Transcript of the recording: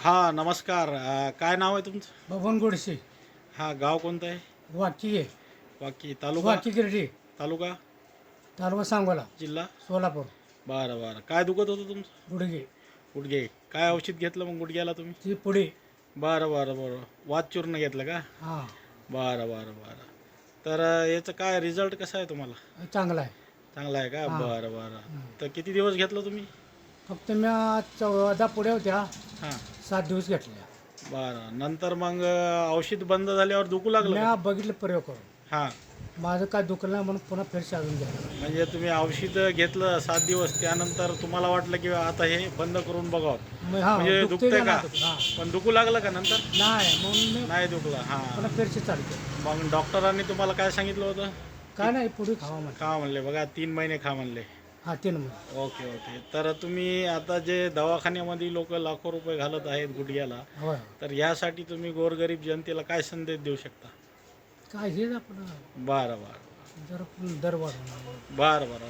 हा नमस्कार. अ, काय नाव आहे तुमचं? बबन गोडसे. हा गाव कोणतं आहे? वाकी. आहे वाकी तालुका? वाकी गिरडी. तालुका? तालुका सांगोला. जिल्हा? सोलापूर. बरं बरं. काय दुखत होतं तुमचं? गुडगे गुडघे. काय औषध घेतलं मग गुडघ्याला तुम्ही? ती पुढे. बरं बरं बरं. वात चूर्ण घेतलं का? हां. बरं बरं बरं. तर अ, याचं काय रिझल्ट कसा आहे तुम्हाला? चांगला आहे. चांगला आहे का? हा. बरं बरं. तर किती दिवस घेतलं तुम्ही? फक्त मी चौदा पुढे होत्या. हां. सात दिवस घेतल्या. बरं. नंतर मग औषध बंद झाल्यावर दुखू लागलं का? मी बघितलं प्रयोग करून. हां. माझं काय दुखलं नाही म्हणून पुन्हा फिरशी अजून घ्यायला म्हणजे तुम्ही औषध घेतलं सात दिवस त्यानंतर तुम्हाला वाटलं की आता हे बंद करून बघावं. मग हा म्हणजे दुखतंय दुखतंय का? हा. पण दुखू लागलं का नंतर? नाही म्हणून मी नाही दुखलं. हां. पुन्हा फिरशी चालू केली. मग डॉक्टरांनी तुम्हाला काय सांगितलं होतं? काय नाही पुढे खावा खा म्हणले. बघा तीन महिने खा म्हणले. हा तीन महिने. Okay okay. तर तुम्ही आता जे दवाखान्यामध्ये लोक लाखो रुपये घालत आहेत गुडघ्याला होय. तर यासाठी तुम्ही गोरगरीब जनतेला काय संदेश देऊ शकता? काय हे आपलं बरं बरं. जर दर वाढवणार बरं बरं.